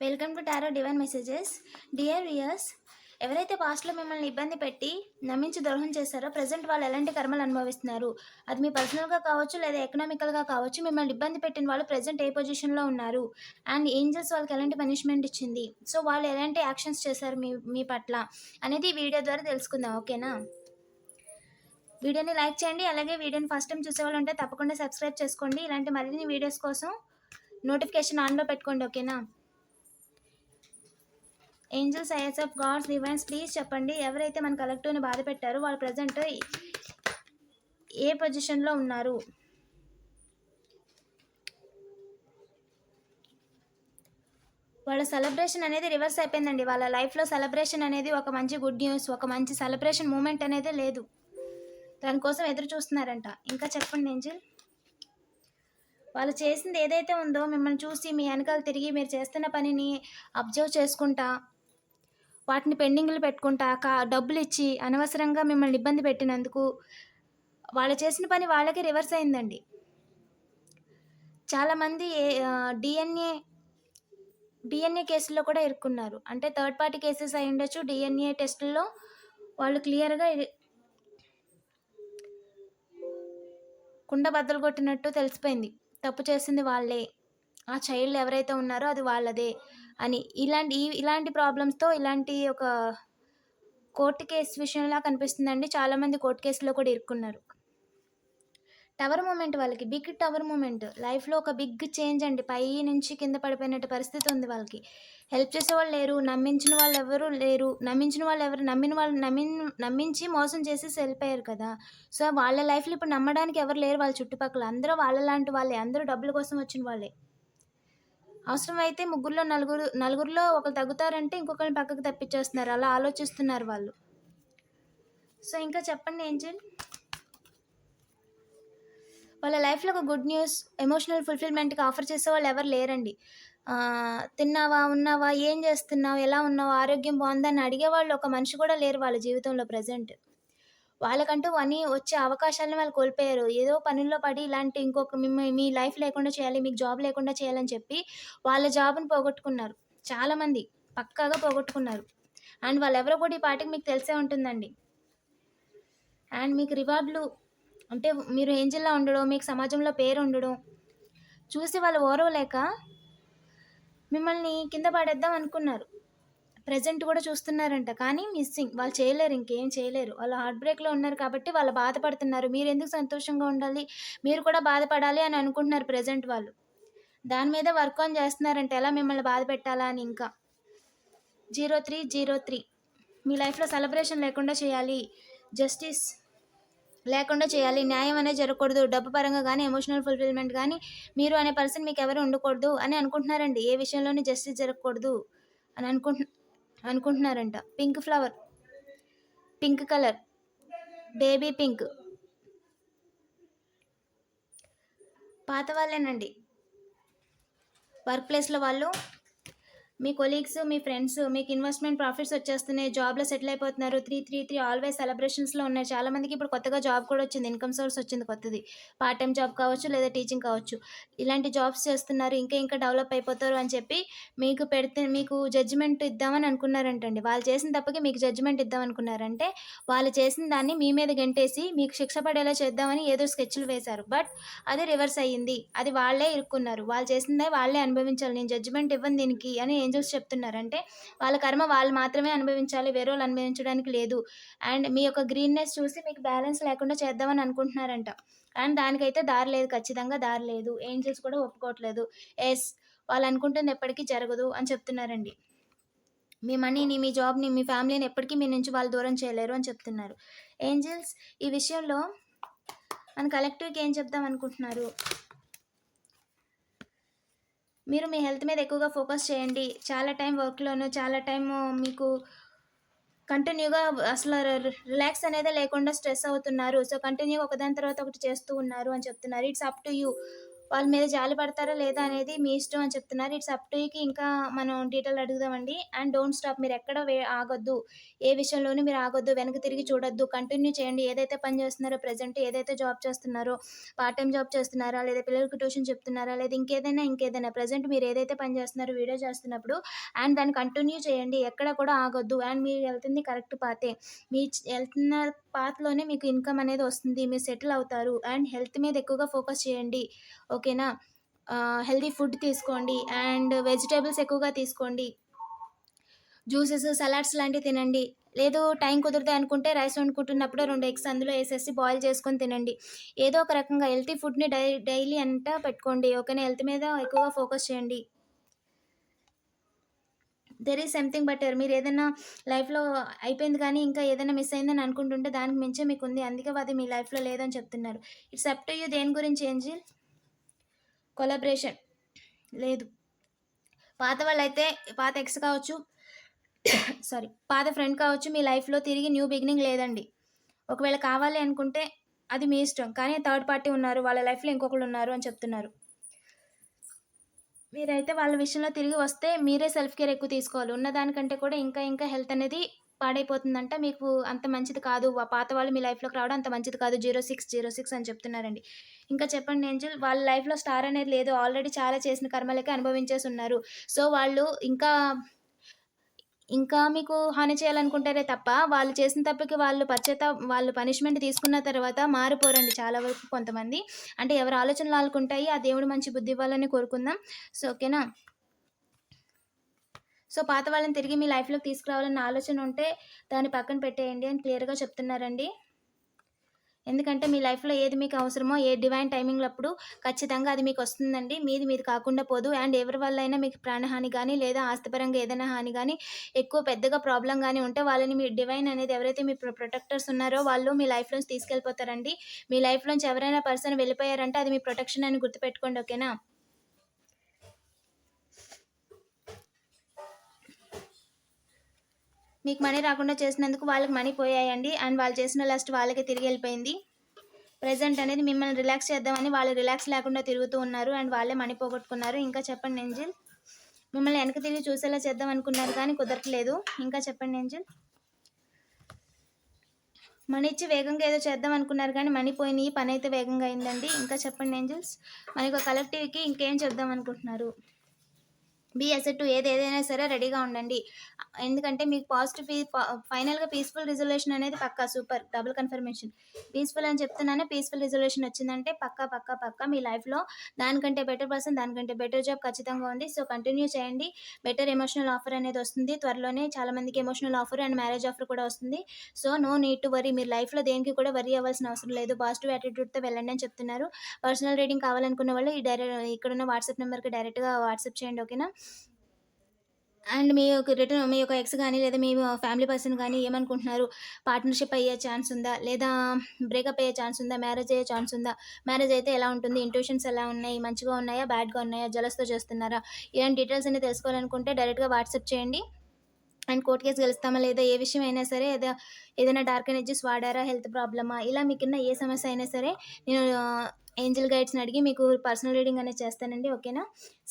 Welcome to tarot divine messages. Dear viewers ఎవరైతే పాస్ట్లో మిమ్మల్ని ఇబ్బంది పెట్టి నమ్మించి ద్రోహం చేశారో ప్రజెంట్ వాళ్ళు ఎలాంటి కర్మలు అనుభవిస్తున్నారు? అది మీ పర్సనల్గా కావచ్చు లేదా ఎకనామికల్గా కావచ్చు మిమ్మల్ని ఇబ్బంది పెట్టిన వాళ్ళు ప్రజెంట్ ఏ పొజిషన్లో ఉన్నారు? అండ్ ఏంజల్స్ వాళ్ళకి ఎలాంటి పనిష్మెంట్ ఇచ్చింది? సో వాళ్ళు ఎలాంటి యాక్షన్స్ చేశారు మీ మీ పట్ల? అనేది ఈ వీడియో ద్వారా తెలుసుకుందాం ఓకేనా? వీడియోని లైక్ చేయండి అలాగే వీడియోని ఫస్ట్ టైం చూసే వాళ్ళు ఉంటే తప్పకుండా సబ్స్క్రైబ్ చేసుకోండి. ఇలాంటి మరిన్ని వీడియోస్ కోసం నోటిఫికేషన్ ఆన్లో పెట్టుకోండి ఓకేనా? Angels is of gods divines please చెప్పండి. ఎవరైతే మన కలెక్టివ్ని బాధ పెట్టారో వాళ్ళు ప్రజెంట్ ఏ పొజిషన్లో ఉన్నారు? వాళ్ళ సెలబ్రేషన్ అనేది రివర్స్ అయిపోయిందండి. వాళ్ళ లైఫ్లో సెలబ్రేషన్ అనేది ఒక మంచి గుడ్ న్యూస్ ఒక మంచి సెలబ్రేషన్ మూమెంట్ అనేది లేదు. దానికోసం ఎదురు చూస్తున్నారంట. ఇంకా చెప్పండి ఏంజిల్ వాళ్ళు చేసింది ఏదైతే ఉందో మిమ్మల్ని చూసి మీ వెనకాల తిరిగి మీరు చేస్తున్న పనిని అబ్జర్వ్ చేసుకుంటా వాటిని పెండింగ్లు పెట్టుకుంటాక డబ్బులు ఇచ్చి అనవసరంగా మిమ్మల్ని ఇబ్బంది పెట్టినందుకు వాళ్ళు చేసిన పని వాళ్ళకే రివర్స్ అయిందండి. చాలామంది డిఎన్ఏ డిఎన్ఏ కేసుల్లో కూడా ఇరుక్కున్నారు. అంటే థర్డ్ పార్టీ కేసెస్ అయి ఉండొచ్చు డిఎన్ఏ టెస్టుల్లో వాళ్ళు క్లియర్గా కుండ బద్దలు కొట్టినట్టు తెలిసిపోయింది. తప్పు చేసింది వాళ్ళే. ఆ చైల్డ్ ఎవరైతే ఉన్నారో అది వాళ్ళదే. అని ఇలాంటి ఈ ఇలాంటి ప్రాబ్లమ్స్తో ఇలాంటి ఒక కోర్టు కేసు విషయంలా కనిపిస్తుందండి. చాలామంది కోర్టు కేసులో కూడా ఇరుక్కున్నారు. టవర్ మూమెంట్ వాళ్ళకి బిగ్ టవర్ మూమెంట్ లైఫ్లో ఒక బిగ్ చేంజ్ అండి. పై నుంచి కింద పడిపోయినట్టు పరిస్థితి ఉంది వాళ్ళకి. హెల్ప్ చేసే వాళ్ళు లేరు నమ్మించిన వాళ్ళు ఎవరు లేరు నమ్మించిన వాళ్ళు ఎవరు నమ్మిన వాళ్ళు నమ్మి నమ్మించి మోసం చేసి వెళ్ళిపోయారు కదా. సో వాళ్ళ లైఫ్లో ఇప్పుడు నమ్మడానికి ఎవరు లేరు వాళ్ళ చుట్టుపక్కల. అందరూ వాళ్ళ లాంటి వాళ్ళే. అందరూ డబ్బుల కోసం వచ్చిన వాళ్ళే. అవసరమైతే ముగ్గురులో నలుగురు నలుగురిలో ఒకరు తగ్గుతారంటే ఇంకొకరిని పక్కకు తప్పించేస్తున్నారు. అలా ఆలోచిస్తున్నారు వాళ్ళు. సో ఇంకా చెప్పండి ఏంజల్? వాళ్ళ లైఫ్లో ఒక గుడ్ న్యూస్ ఎమోషనల్ ఫుల్ఫిల్మెంట్కి ఆఫర్ చేసే వాళ్ళు ఎవరు లేరండి. తిన్నావా ఉన్నావా ఏం చేస్తున్నావు ఎలా ఉన్నావు ఆరోగ్యం బాగుందని అడిగే వాళ్ళు ఒక మనిషి కూడా లేరు వాళ్ళ జీవితంలో ప్రజెంట్. వాళ్ళకంటూ అన్నీ వచ్చే అవకాశాలను వాళ్ళు కోల్పోయారు. ఏదో పనుల్లో పడి ఇలాంటి ఇంకొక మిమ్మల్ని మీ లైఫ్ లేకుండా చేయాలి మీకు జాబ్ లేకుండా చేయాలని చెప్పి వాళ్ళ జాబ్ని పోగొట్టుకున్నారు. చాలామంది పక్కాగా పోగొట్టుకున్నారు. అండ్ వాళ్ళు ఎవరో కూడా ఈ పాటికి మీకు తెలిసే ఉంటుందండి. అండ్ మీకు రివార్డులు అంటే మీరు ఏంజిల్లా ఉండడం మీకు సమాజంలో పేరు ఉండడం చూసి వాళ్ళు ఓరవలేక మిమ్మల్ని కింద పడేద్దాం అనుకున్నారు. ప్రజెంట్ కూడా చూస్తున్నారంట. కానీ మిస్సింగ్. వాళ్ళు చేయలేరు ఇంకేం చేయలేరు. వాళ్ళు హార్ట్ బ్రేక్లో ఉన్నారు కాబట్టి వాళ్ళు బాధపడుతున్నారు. మీరు ఎందుకు సంతోషంగా ఉండాలి? మీరు కూడా బాధపడాలి అని అనుకుంటున్నారు ప్రజెంట్ వాళ్ళు. దాని మీద వర్క్ ఆన్ చేస్తున్నారంట. ఎలా మిమ్మల్ని బాధ పెట్టాలా అని ఇంకా. Zero three zero three. మీ లైఫ్లో సెలబ్రేషన్ లేకుండా చేయాలి. జస్టిస్ లేకుండా చేయాలి. న్యాయం అనేది జరగకూడదు. డబ్బు పరంగా కానీ ఎమోషనల్ ఫుల్ఫిల్మెంట్ కానీ మీరు అనే పర్సన్ మీకు ఎవరు ఉండకూడదు అని అనుకుంటున్నారండి. ఏ విషయంలోనే జస్టిస్ జరగకూడదు అని అనుకుంటు అనుకుంటున్నారంట. Pink flower. Pink colour. Baby pink. పాత వాళ్ళేనండి. వర్క్ ప్లేస్లో వాళ్ళు మీ కొలీగ్స్ మీ ఫ్రెండ్స్ మీకు ఇన్వెస్ట్మెంట్ ప్రాఫిట్స్ వచ్చేస్తున్నాయి జాబ్లో సెటిల్ అయిపోతున్నారు త్రీ త్రీ త్రీ ఆల్వేస్ సెలబ్రేషన్స్లో ఉన్నాయి. చాలా మందికి ఇప్పుడు కొత్తగా జాబ్ కూడా వచ్చింది ఇన్కమ్ సోర్స్ వచ్చింది కొత్తది. పార్ట్ టైం జాబ్ కావచ్చు లేదా టీచింగ్ కావచ్చు. ఇలాంటి జాబ్స్ చేస్తున్నారు ఇంకా ఇంకా డెవలప్ అయిపోతారు అని చెప్పి మీకు పెడితే మీకు జడ్జిమెంట్ ఇద్దామని అనుకున్నారంటండి. వాళ్ళు చేసిన తప్పకి మీకు జడ్జిమెంట్ ఇద్దాం అనుకున్నారంటే వాళ్ళు చేసిన దాన్ని మీ మీద గంటేసి మీకు శిక్ష పడేలా చేద్దామని ఏదో స్కెచ్లు వేశారు. బట్ అది రివర్స్ అయ్యింది. అది వాళ్ళే ఇరుక్కున్నారు. వాళ్ళు చేసిందే వాళ్ళే అనుభవించాలి. నేను జడ్జిమెంట్ ఇవ్వను దీనికి అని ఏంజల్స్ చెప్తున్నారు అంటే వాళ్ళ కర్మ వాళ్ళు మాత్రమే అనుభవించాలి వేరే వాళ్ళు అనుభవించడానికి లేదు. అండ్ మీ యొక్క గ్రీన్నెస్ చూసి మీకు బ్యాలెన్స్ లేకుండా చేద్దామని అనుకుంటున్నారంట. అండ్ దానికైతే దారి లేదు ఖచ్చితంగా దారి లేదు. ఏంజల్స్ కూడా ఒప్పుకోవట్లేదు. ఎస్ వాళ్ళు అనుకుంటుంది ఎప్పటికీ జరగదు అని చెప్తున్నారండి. మీ మనీని మీ జాబ్ని మీ ఫ్యామిలీని ఎప్పటికీ మీ నుంచి వాళ్ళు దూరం చేయలేరు అని చెప్తున్నారు. ఏంజల్స్ ఈ విషయంలో మన కలెక్టివ్కి ఏం చెప్దాం అనుకుంటున్నారు? మీరు మీ హెల్త్ మీద ఎక్కువగా ఫోకస్ చేయండి. చాలా టైం వర్క్లోను చాలా టైం మీకు కంటిన్యూగా అసలు రిలాక్స్ అనేది లేకుండా స్ట్రెస్ అవుతున్నారు. సో కంటిన్యూగా ఒకదాని తర్వాత ఒకటి చేస్తూ ఉన్నారు అని చెప్తున్నారు. It's up to you. వాళ్ళ మీద జాలి పడతారా లేదా అనేది మీ ఇష్టం అని చెప్తున్నారు. ఇట్స్ అప్ టు కి ఇంకా మనం డీటెయిల్ అడుగుదామండి అండ్. డోంట్ స్టాప్ మీరు ఎక్కడ వే ఆగొద్దు. ఏ విషయంలోనూ మీరు ఆగొద్దు వెనక్కి తిరిగి చూడొద్దు. కంటిన్యూ చేయండి. ఏదైతే పని చేస్తున్నారో ప్రజెంట్ ఏదైతే జాబ్ చేస్తున్నారో పార్ట్ టైం జాబ్ చేస్తున్నారా లేదా పిల్లలకు ట్యూషన్ చెప్తున్నారా లేదా ఇంకేదైనా ఇంకేదైనా ప్రజెంట్ మీరు ఏదైతే పని చేస్తున్నారో వీడియో చేస్తున్నప్పుడు అండ్ దాన్ని కంటిన్యూ చేయండి. ఎక్కడ కూడా ఆగొద్దు. అండ్ మీరు వెళ్తుంది కరెక్ట్ పాతే మీ వెళ్తున్న పాత్లోనే మీకు ఇన్కమ్ అనేది వస్తుంది. మీరు సెటిల్ అవుతారు. అండ్ హెల్త్ మీద ఎక్కువగా ఫోకస్ చేయండి. ఓకేనా? హెల్తీ ఫుడ్ తీసుకోండి అండ్ వెజిటేబుల్స్ ఎక్కువగా తీసుకోండి. జ్యూసెస్ సలాడ్స్ లాంటివి తినండి. లేదు టైం కుదిరితే అనుకుంటే రైస్ వండుకుంటున్నప్పుడు రెండు ఎగ్స్ అందులో వేసేసి బాయిల్ చేసుకొని తినండి. ఏదో ఒక రకంగా హెల్తీ ఫుడ్ని డై డైలీ అంతా పెట్టుకోండి. ఓకేనా? హెల్త్ మీద ఎక్కువగా ఫోకస్ చేయండి. దెర్ ఈజ్ సంథింగ్ బెటర్ మీరు ఏదైనా లైఫ్లో అయిపోయింది కానీ ఇంకా ఏదైనా మిస్ అయిందని అనుకుంటుంటే దానికి మించే మీకు ఉంది. అందుకే అది మీ లైఫ్లో లేదని చెప్తున్నారు. It's up to you. దేని గురించి ఏంజిల్? కొలాబరేషన్. లేదు. పాత వాళ్ళైతే పాత ఎక్స్ కావచ్చు సారీ పాత ఫ్రెండ్ కావచ్చు మీ లైఫ్లో తిరిగి న్యూ బిగినింగ్ లేదండి. ఒకవేళ కావాలి అనుకుంటే అది మీ ఇష్టం. కానీ థర్డ్ పార్టీ ఉన్నారు వాళ్ళ లైఫ్లో ఇంకొకరు ఉన్నారు అని చెప్తున్నారు. మీరైతే వాళ్ళ విషయంలో తిరిగి వస్తే మీరే సెల్ఫ్ కేర్ ఎక్కువ తీసుకోవాలి. ఉన్నదానికంటే కూడా ఇంకా ఇంకా హెల్త్ అనేది పాడైపోతుందంట. మీకు అంత మంచిది కాదు. పాత వాళ్ళు మీ లైఫ్లోకి రావడం అంత మంచిది కాదు. జీరో సిక్స్ జీరో సిక్స్ అని చెప్తున్నారండి. ఇంకా చెప్పండి ఏంజల్ వాళ్ళ లైఫ్లో స్టార్ అనేది లేదు. ఆల్రెడీ చాలా చేసిన కర్మలకే అనుభవించేసి ఉన్నారు. సో వాళ్ళు ఇంకా ఇంకా మీకు హాని చేయాలనుకుంటారే తప్ప వాళ్ళు చేసిన తప్పకి వాళ్ళు పశ్చాత్త వాళ్ళు పనిష్మెంట్ తీసుకున్న తర్వాత మారిపోరండి చాలా వరకు కొంతమంది. అంటే ఎవరి ఆలోచనలు ఆలుకుంటాయి ఆ దేవుడు మంచి బుద్ధి ఇవ్వాలని కోరుకుందాం. సో ఓకేనా? సో పాత వాళ్ళని తిరిగి మీ లైఫ్లోకి తీసుకురావాలన్న ఆలోచన ఉంటే దాన్ని పక్కన పెట్టేయండి అని క్లియర్గా చెప్తున్నారండి. ఎందుకంటే మీ లైఫ్లో ఏది మీకు అవసరమో ఏ డివైన్ టైమింగ్లో అప్పుడు ఖచ్చితంగా అది మీకు వస్తుందండి. మీది మీది కాకుండా పోదు. అండ్ ఎవరి వల్ల అయినా మీకు ప్రాణహాని కానీ లేదా ఆస్తిపరంగా ఏదైనా హాని కానీ ఎక్కువ పెద్దగా ప్రాబ్లం కానీ ఉంటే వాళ్ళని మీ డివైన్ అనేది ఎవరైతే మీ ప్రొటెక్టర్స్ ఉన్నారో వాళ్ళు మీ లైఫ్లోంచి తీసుకెళ్ళిపోతారండి. మీ లైఫ్లోంచి ఎవరైనా పర్సన్ వెళ్ళిపోయారంటే అది మీ ప్రొటెక్షన్ అని గుర్తుపెట్టుకోండి ఓకేనా? మీకు మనీ రాకుండా చేసినందుకు వాళ్ళకి మనీ పోయాయండి. అండ్ వాళ్ళు చేసిన లాస్ట్ వాళ్ళకి తిరిగి వెళ్ళిపోయింది. ప్రజెంట్ అనేది మిమ్మల్ని రిలాక్స్ చేద్దామని వాళ్ళు రిలాక్స్ లేకుండా తిరుగుతూ ఉన్నారు. అండ్ వాళ్ళే మనీ పోగొట్టుకున్నారు. ఇంకా చెప్పండి ఏంజిల్. మిమ్మల్ని వెనక తిరిగి చూసేలా చేద్దాం అనుకున్నారు కానీ కుదరట్లేదు. ఇంకా చెప్పండి ఏంజిల్. మనీ ఇచ్చి వేగంగా ఏదో చేద్దాం అనుకున్నారు కానీ మనీ పోయినాయి. పని అయితే వేగంగా అయిందండి. ఇంకా చెప్పండి ఏంజిల్స్. మనకి కలెక్టివ్కి ఇంకేం చెప్దాం అనుకుంటున్నారు? బీ అసెట్ ఏది ఏదైనా సరే రెడీగా ఉండండి. ఎందుకంటే మీకు పాజిటివ్ ఫీ ఫైనల్గా పీస్ఫుల్ రిజల్యూషన్ అనేది పక్కా సూపర్ డబుల్ కన్ఫర్మేషన్. పీస్ఫుల్ అని చెప్తున్నాను పీస్ఫుల్ రిజల్యూషన్ వచ్చిందంటే పక్కా పక్కా పక్కా మీ లైఫ్లో దానికంటే బెటర్ పర్సన్ దానికంటే బెటర్ జాబ్ ఖచ్చితంగా ఉంది. సో కంటిన్యూ చేయండి. బెటర్ ఎమోషనల్ ఆఫర్ అనేది వస్తుంది. త్వరలోనే చాలా మందికి emotional offer and marriage offer కూడా వస్తుంది. So no need to worry. మీరు లైఫ్లో దేనికి కూడా వరీ అవ్వాల్సిన అవసరం లేదు. పాజిటివ్ యాటిట్యూడ్తో వెళ్ళండి అని చెప్తున్నారు. పర్సనల్ రీడింగ్ కావాలనుకున్న వాళ్ళు ఈ డైరెక్ట్ ఇక్కడున్న వాట్సాప్ నెంబర్కి డైరెక్ట్గా వాట్సాప్ చేయండి ఓకేనా? అండ్ మీ యొక్క రిటర్న్ మీ యొక్క ఎక్స్ కానీ లేదా మీ ఫ్యామిలీ పర్సన్ కానీ ఏమనుకుంటున్నారు? పార్ట్నర్షిప్ అయ్యే ఛాన్స్ ఉందా? లేదా బ్రేకప్ అయ్యే ఛాన్స్ ఉందా? మ్యారేజ్ అయ్యే ఛాన్స్ ఉందా? మ్యారేజ్ అయితే ఎలా ఉంటుంది? ఇంట్యూషన్స్ ఎలా ఉన్నాయి? మంచిగా ఉన్నాయా? బ్యాడ్గా ఉన్నాయా? జలస్తో చేస్తున్నారా? ఇలాంటి డీటెయిల్స్ అన్ని తెలుసుకోవాలనుకుంటే డైరెక్ట్గా వాట్సాప్ చేయండి. అండ్ కోర్ట్ కేసు గెలుస్తామా లేదా? ఏ విషయం అయినా సరే ఏదో ఏదైనా డార్క్ ఎనర్జీస్ వాడారా? హెల్త్ ప్రాబ్లమా? ఇలా మీకున్న ఏ సమస్య అయినా సరే నేను ఏంజల్ గైడ్స్ని అడిగి మీకు పర్సనల్ రీడింగ్ అనేది చేస్తానండి ఓకేనా?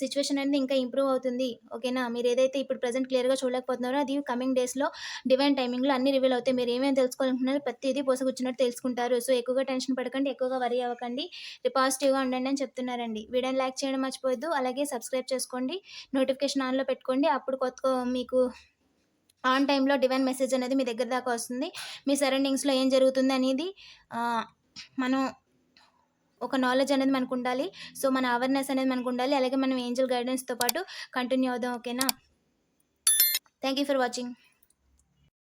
సిచ్యువేషన్ అనేది ఇంకా ఇంప్రూవ్ అవుతుంది ఓకేనా? మీరు ఏదైతే ఇప్పుడు ప్రజెంట్ క్లియర్గా చూడలేకపోతున్నారో అది కమింగ్ డేస్లో డివైన్ టైమింగ్లో అన్ని రివీల్ అవుతాయి. మీరు ఏమేమి తెలుసుకోవాలనుకుంటున్నారో ప్రతిదీ పోసకొచ్చినట్టు తెలుసుకుంటారు. సో ఎక్కువగా టెన్షన్ పడకండి ఎక్కువగా వరి అవ్వకండి పాజిటివ్గా ఉండండి అని చెప్తున్నారండి. వీడియోని లైక్ చేయడం మర్చిపోవద్దు అలాగే సబ్స్క్రైబ్ చేసుకోండి నోటిఫికేషన్ ఆన్లో పెట్టుకోండి. అప్పుడు కొత్త మీకు ఆన్ టైంలో డివైన్ మెసేజ్ అనేది మీ దగ్గర దాకా వస్తుంది. మీ సరౌండింగ్స్లో ఏం జరుగుతుంది అనేది మనం ఒక నాలెడ్జ్ అనేది మనకు ఉండాలి సో మన అవేర్నెస్ అనేది మనకు ఉండాలి అలాగే మనం ఏంజల్ గైడెన్స్తో పాటు కంటిన్యూ అవుదాం ఓకేనా థ్యాంక్ యూ ఫర్ వాచింగ్